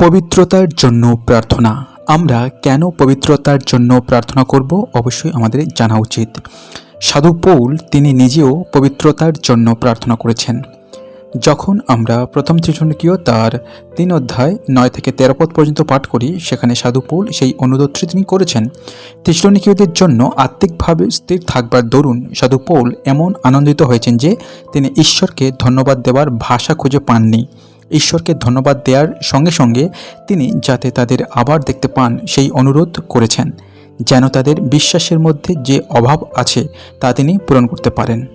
পবিত্রতার জন্য প্রার্থনা। আমরা কেন পবিত্রতার জন্য প্রার্থনা করব? অবশ্যই আমাদের জানা উচিত। সাধু পৌল তিনি নিজেও পবিত্রতার জন্য প্রার্থনা করেছেন। যখন আমরা প্রথম ত্রিশনিকীয় তার তিন অধ্যায় নয় থেকে তেরো পদ পর্যন্ত পাঠ করি, সেখানে সাধু পৌল সেই অনুরোধটি তিনি করেছেন। ত্রিশনিকীয়দের জন্য আত্মিকভাবে স্থির থাকবার দরুন সাধু পৌল এমন আনন্দিত হয়েছেন যে তিনি ঈশ্বরকে ধন্যবাদ দেওয়ার ভাষা খুঁজে পাননি। ঈশ্বরকে ধন্যবাদ দেওয়ার সঙ্গে সঙ্গে তিনি যাতে তাদের আবার দেখতে পান সেই অনুরোধ করেছেন, যেন তাদের বিশ্বাসের মধ্যে যে অভাব আছে তা তিনি পূরণ করতে পারেন।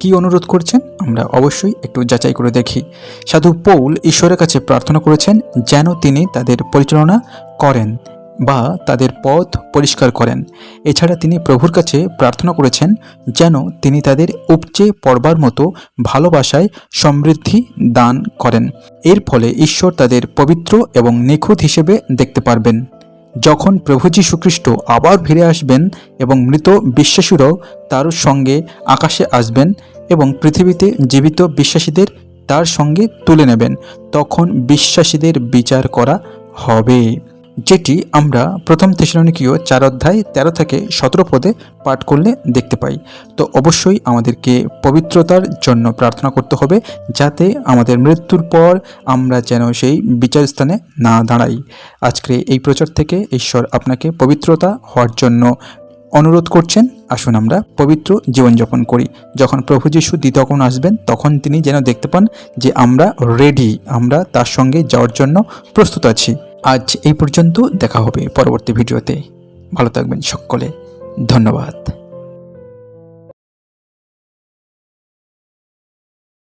কি অনুরোধ করছেন? আমরা অবশ্যই একটু যাচাই করে দেখি। সাধু পৌল ঈশ্বরের কাছে প্রার্থনা করেছেন যেন তিনি তাদের পরিচালনা করেন বা তাদের পথ পরিষ্কার করেন। এছাড়া তিনি প্রভুর কাছে প্রার্থনা করেছেন যেন তিনি তাদের উপচে পড়বার মতো ভালোবাসায় সমৃদ্ধি দান করেন। এর ফলে ঈশ্বর তাদের পবিত্র এবং নিখুঁত হিসেবে দেখতে পারবেন। যখন প্রভু যীশু খ্রিস্ট আবার ফিরে আসবেন এবং মৃত বিশ্বাসীরাও তার সঙ্গে আকাশে আসবেন এবং পৃথিবীতে জীবিত বিশ্বাসীদের তার সঙ্গে তুলে নেবেন, তখন বিশ্বাসীদের বিচার করা হবে। যেটি আমরা প্রথম তেসরণিকীয় চার অধ্যায় তেরো থেকে সতেরো পদে পাঠ করলে দেখতে পাই। তো অবশ্যই আমাদেরকে পবিত্রতার জন্য প্রার্থনা করতে হবে যাতে আমাদের মৃত্যুর পর আমরা যেন সেই বিচার স্থানে না দাঁড়াই। আজকে এই প্রচার থেকে ঈশ্বর আপনাকে পবিত্রতা হওয়ার জন্য অনুরোধ করছেন, আসুন আমরা পবিত্র জীবনযাপন করি। যখন প্রভু যিশু দ্বিতীয়ক্ষণ আসবেন, তখন তিনি যেন দেখতে পান যে আমরা রেডি আমরা তার সঙ্গে যাওয়ার জন্য প্রস্তুত আছি। আজ এই পর্যন্ত দেখা হবে পরবর্তী ভিডিওতে। ভালো থাকবেন সকলে। ধন্যবাদ।